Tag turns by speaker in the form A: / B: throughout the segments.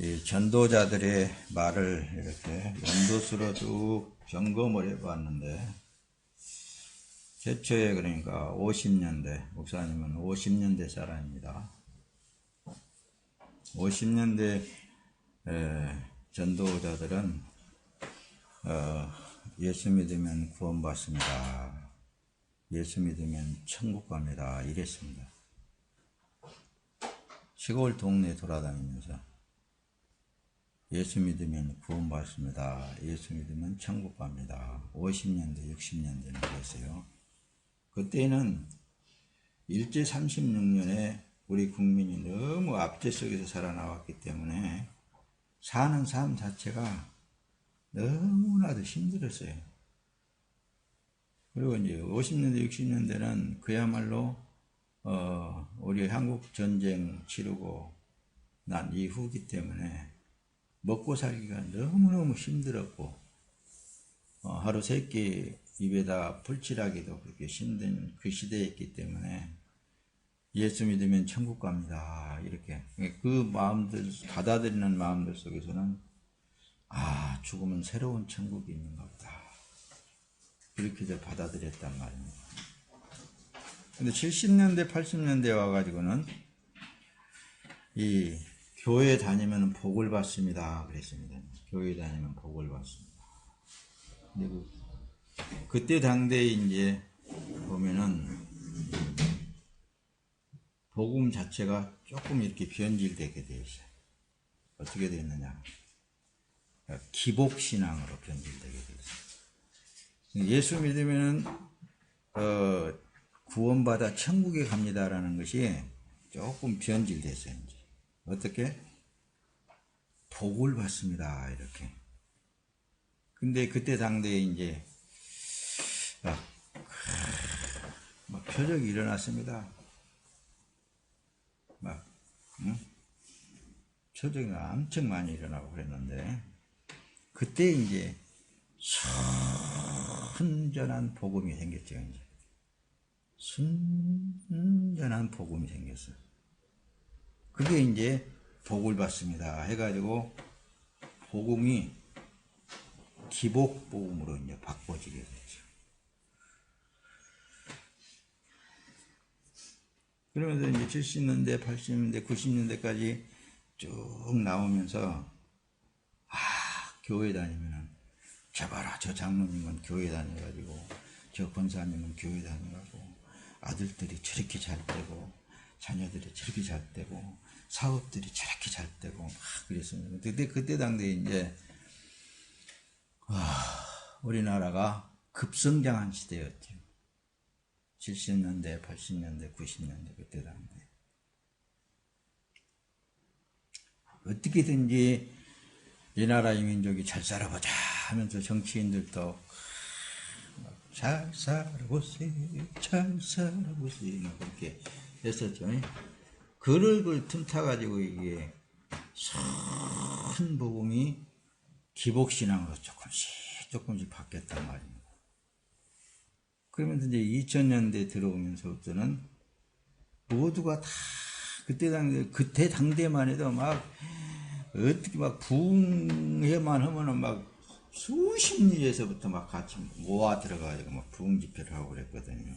A: 이 전도자들의 말을 이렇게 연도수로 쭉 점검을 해봤는데, 최초에 그러니까 50년대, 목사님은 50년대 사람입니다. 50년대 전도자들은 어, 예수 믿으면 구원받습니다. 예수 믿으면 천국 갑니다. 이랬습니다. 시골 동네 돌아다니면서 예수 믿으면 구원받습니다. 예수 믿으면 천국 갑니다. 50년대, 60년대는 그랬어요. 그때는 일제 36년에 우리 국민이 너무 압제 속에서 살아나왔기 때문에 사는 삶 자체가 너무나도 힘들었어요. 그리고 이제 50년대, 60년대는 그야말로 어, 우리 한국 전쟁 치르고 난 이후기 때문에 먹고 살기가 너무너무 힘들었고 어, 하루 세 끼 입에다 불칠하기도 그렇게 힘든 그 시대였기 때문에 예수 믿으면 천국 갑니다. 이렇게 그 마음들 받아들이는 마음들 속에서는 아 죽으면 새로운 천국이 있는가 보다. 그렇게 받아들였단 말입니다. 근데 70년대, 80년대 와가지고는 이 교회 다니면 복을 받습니다. 그랬습니다. 교회 다니면 복을 받습니다. 근데 그, 그때 당대에 이제 보면은 복음 자체가 조금 이렇게 변질되게 되어 있어요. 어떻게 되었느냐. 기복신앙으로 변질되게 되어 있어요. 예수 믿으면은, 어, 구원받아 천국에 갑니다라는 것이 조금 변질됐어요. 이제. 어떻게? 복을 받습니다. 이렇게. 근데 그때 당대에 이제 막, 막 표적이 일어났습니다. 막, 응? 표적이 엄청 많이 일어나고 그랬는데 그때 이제 순전한 복음이 생겼죠. 이제. 순전한 복음이 생겼어요. 그게 이제 복을 받습니다. 해가지고 복음이 기복 복음으로 이제 바꿔지게 되죠. 그러면서 이제 70년대, 80년대, 90년대까지 쭉 나오면서 아 교회 다니면은 제발아 저 장로님은 교회 다녀가지고 저 권사님은 교회 다녀가고 아들들이 저렇게 잘 되고 자녀들이 저렇게 잘 되고 사업들이 저렇게 잘 되고 막 그랬습니다. 근데 그때 당대에 이제 아, 우리나라가 급성장한 시대였죠. 70년대, 80년대, 90년대 그때 당대. 어떻게든지 이 나라 이 민족이 잘 살아보자 하면서 정치인들도 잘 살아보세요, 잘 살아보세요 그렇게 했었죠. 그를 그 틈타가지고 이게 큰 복음이 기복신앙으로 조금씩 조금씩 바뀌었단 말입니다. 그러면서 이제 2000년대 들어오면서부터는 모두가 다 그때 당대 그때 당대만 해도 막 어떻게 막 부흥회만 하면은 막 수십 리에서부터 막 같이 모아 들어가지고 막 부흥 집회를 하고 그랬거든요.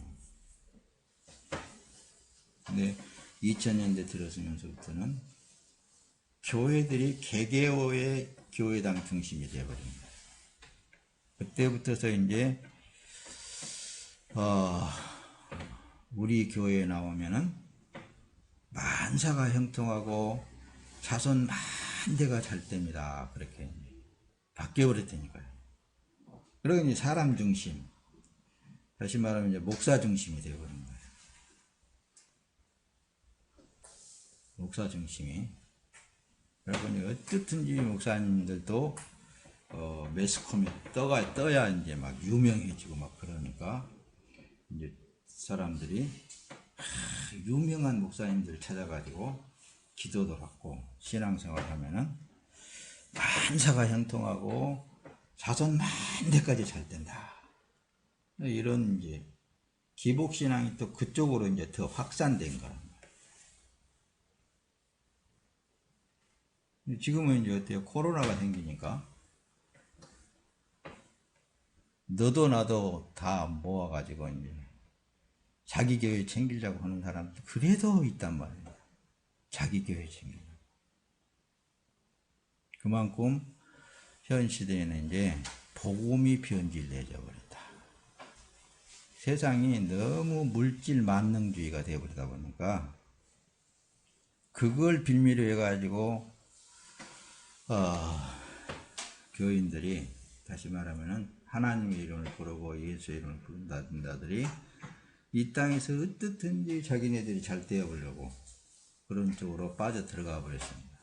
A: 근데 2000년대 들어서면서부터는 교회들이 개개호의 교회당 중심이 되어버립니다. 그때부터서 이제 어, 우리 교회에 나오면은 만사가 형통하고 자손 만대가 잘 됩니다. 그렇게 바뀌어버렸다니까요. 이제 사람 중심, 다시 말하면 이제 목사 중심이 되어버린 거예 목사 중심이. 이제 어떻든지 목사님들도 어, 매스컴에 떠가, 떠야 이제 막 유명해지고 막 그러니까 이제 사람들이 하, 유명한 목사님들 찾아가지고 기도도 받고 신앙생활 하면은 만사가 형통하고 자손 만대까지 잘 된다. 이런 이제 기복신앙이 또 그쪽으로 이제 더 확산된 거란 말이에요. 지금은 이제 어때요? 코로나가 생기니까 너도 나도 다 모아가지고 이제 자기 교회 챙기려고 하는 사람도 그래도 있단 말이에요. 자기 교회 챙기려고. 그만큼 현 시대에는 이제 복음이 변질되어 버렸다. 세상이 너무 물질 만능주의가 되어버리다 보니까 그걸 빌미로 해가지고 어, 교인들이 다시 말하면은 하나님의 이름을 부르고 예수의 이름을 부른다들이 이 땅에서 어떻든지 자기네들이 잘 되어보려고 그런 쪽으로 빠져 들어가 버렸습니다.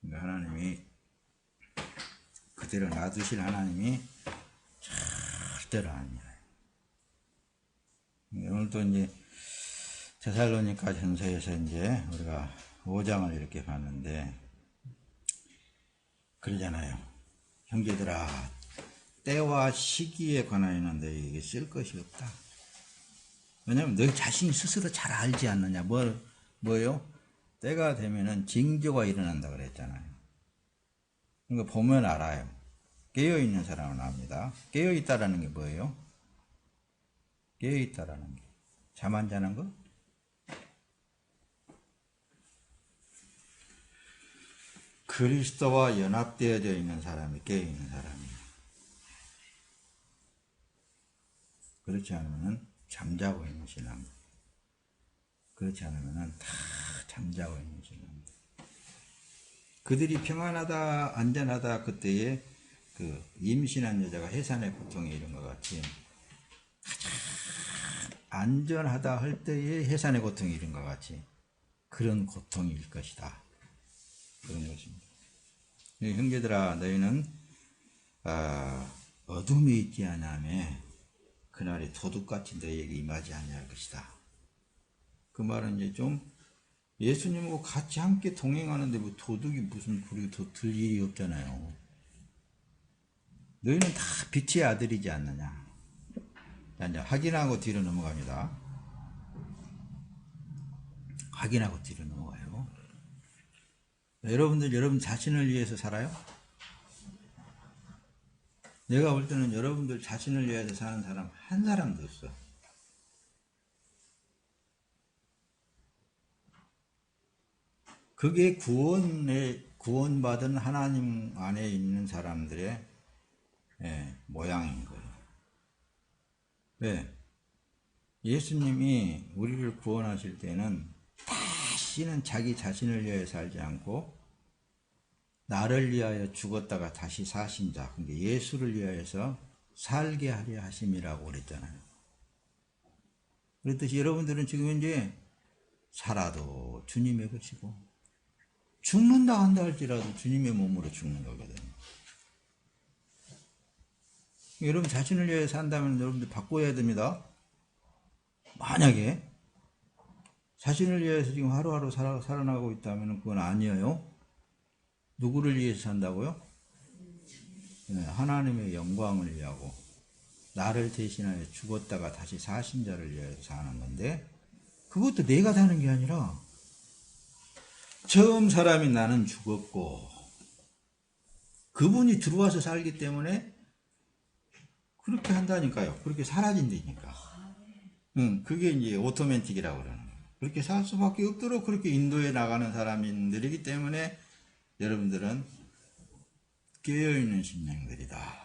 A: 그러니까 하나님이 그대로 놔두실 하나님이 절대로 아니에요. 오늘도 이제 테살로니가 전서에서 이제 우리가 5장을 이렇게 봤는데 그러잖아요. 형제들아 때와 시기에 관하여는 너에게 쓸 것이 없다. 왜냐면 너 자신이 스스로 잘 알지 않느냐. 뭐, 뭐요? 때가 되면은 징조가 일어난다 그랬잖아요. 그러니까 보면 알아요. 깨어있는 사람은 압니다. 깨어있다라는 게 뭐예요? 깨어있다라는 게. 잠 안 자는 거? 그리스도와 연합되어져 있는 사람이 깨어 있는 사람이에요. 그렇지 않으면 잠자고 있는 신앙. 그렇지 않으면 다 잠자고 있는 신앙. 그들이 평안하다, 안전하다, 그때에 그 임신한 여자가 해산의 고통에 이런 것 같이 안전하다 할 때에 해산의 고통이 이런 것 같이 그런 고통일 것이다. 그런 것입니다. 네, 형제들아, 너희는 아, 어둠이 있지 않으며 그날에 도둑같이 너희에게 임하지 아니할 것이다. 그 말은 이제 좀 예수님하고 같이 함께 동행하는데 뭐 도둑이 무슨 우리 도들 일이 없잖아요. 너희는 다 빛의 아들이지 않느냐. 자, 이제 확인하고 뒤로 넘어갑니다. 확인하고 뒤로 넘어가요. 여러분들 여러분 자신을 위해서 살아요? 내가 볼 때는 여러분들 자신을 위해서 사는 사람 한 사람도 없어. 그게 구원에 구원받은 하나님 안에 있는 사람들의 예, 모양인 거예요. 왜? 예수님이 우리를 구원하실 때는 다시는 자기 자신을 위해 살지 않고 나를 위하여 죽었다가 다시 사신 자, 그러니까 예수를 위하여서 살게 하려 하심이라고 그랬잖아요. 그랬듯이 여러분들은 지금 이제 살아도 주님의 것이고 죽는다 한다 할지라도 주님의 몸으로 죽는 거거든요. 여러분 자신을 위해 산다면 여러분들 바꿔야 됩니다. 만약에 자신을 위해서 지금 하루하루 살아, 살아나가고 있다면 그건 아니에요. 누구를 위해서 산다고요? 네, 하나님의 영광을 위하고 나를 대신하여 죽었다가 다시 사신 자를 위해서 사는 건데 그것도 내가 사는 게 아니라 처음 사람이 나는 죽었고 그분이 들어와서 살기 때문에 그렇게 한다니까요. 그렇게 사라진다니까. 응, 그게 이제 오토매틱이라고 그러는. 그렇게 살 수밖에 없도록 그렇게 인도에 나가는 사람들이기 때문에 여러분들은 깨어있는 심령들이다.